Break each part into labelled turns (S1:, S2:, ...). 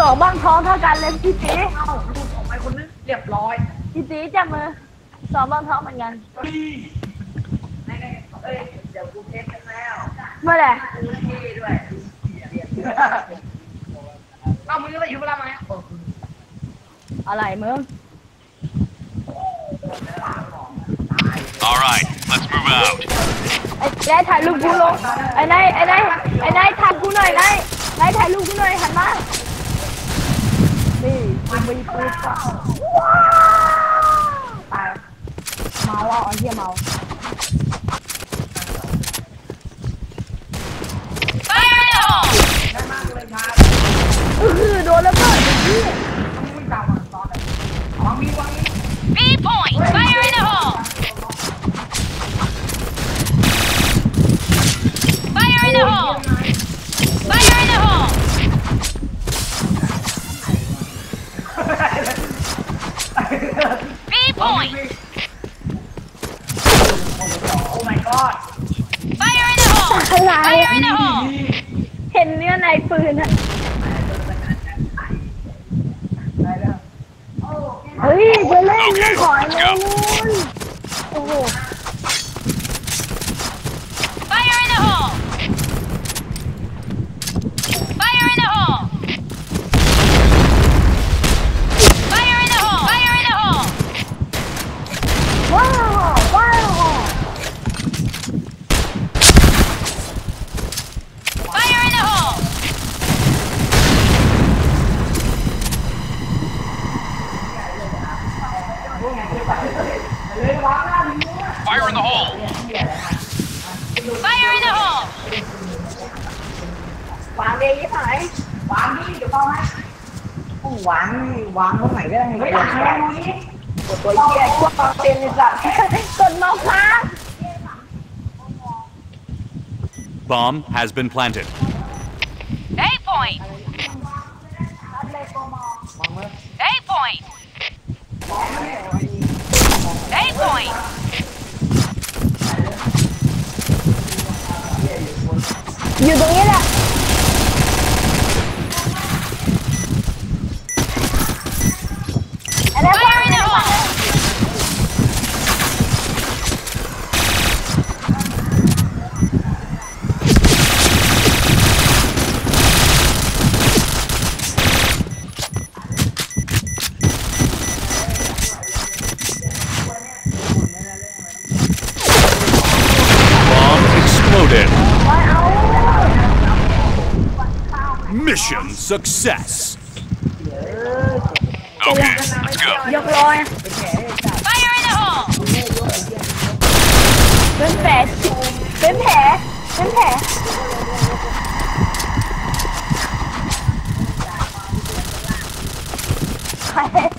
S1: สองบ้างท้องเท่ากันเลยพี่ตี
S2: เอ้าหลุดออกไปคนนึงเรียบร้อย
S1: พี่ตีจับมือสองบ้างท้องเหมือนกัน
S2: ในในเอ้ยเดี๋ยวกูเทสกันแล้ว
S1: เมื่อไหร่
S2: ดูที่ด้วยเอามือไปอยู่เวลาไหม
S1: อะไรมึง
S3: All right, let's move out.
S1: ไอ้นายถ่ายรูปกูลง ไอ้นายไอ้นายไอ้นายถ่ายกูหน่อยนายนายถ่ายรูปกูหน่อยหันมา นี่กูมีปืนก่อนว้าวตายเมาอ่ะไอ้เหี้ยเมา
S2: god
S4: Fire in the hole!
S1: อะไร
S4: Fire in the hole!
S1: เห็นเนื้อในปืนอะเฮ้ยจะเล่นเล่นขอเลยนู่นโอ้โห
S4: Fire in the hole. Fire in the hole!
S1: วา
S2: งเองยี่ไหนวางนี่เดี๋ยวเข้าให้ต้องวางวางตรงไหนก็ได้ไม่วางแค่นี้กดตัวเหี้ยพวกเต็มเลยสัตว์
S1: กดเมาส์ค้าง
S3: Bomb has been planted.
S1: Dù tôi nghĩ là
S3: Mission success. Okay, let's go.
S1: ยกลอย
S4: Fire in the hole!
S1: เป็นแผลเป็นแผลเป็นแผลใคร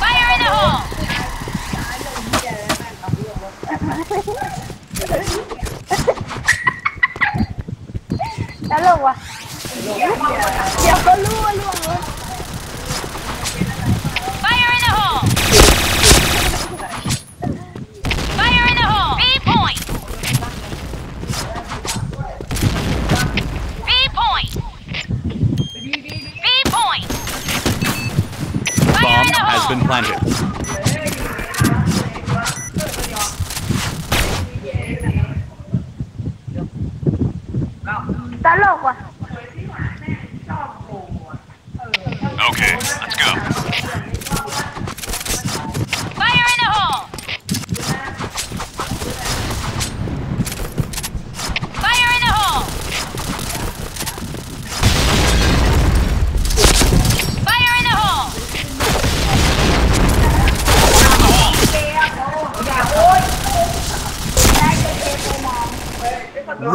S4: Fire Clángeros.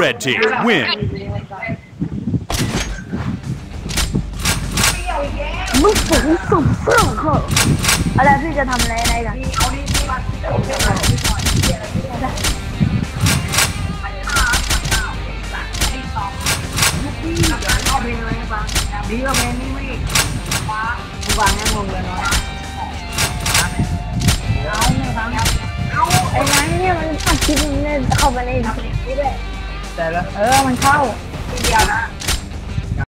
S3: Red team win.
S1: มึงสูงสุดเสื่องเอะอะไรพี่จะทำอะไรอะไรกัน
S2: เอาดิพี่มาเดี๋ยวเดี๋ยวพี่หน่อยเดี๋ยวพี่หน่อยเอาเพลงอะไรให้ฟังดีกว่าเพลงนี้ไม่ฟังมึงฟังแค่งงเลยเนาะเอาไม่ฟังเอา
S1: ไอ้นายเนี่ยมันอัดคลิปเนี่ยเข้าไปในนี้ด้วย
S2: แต่ละ
S1: เออมันเข้า
S2: เดียวนะ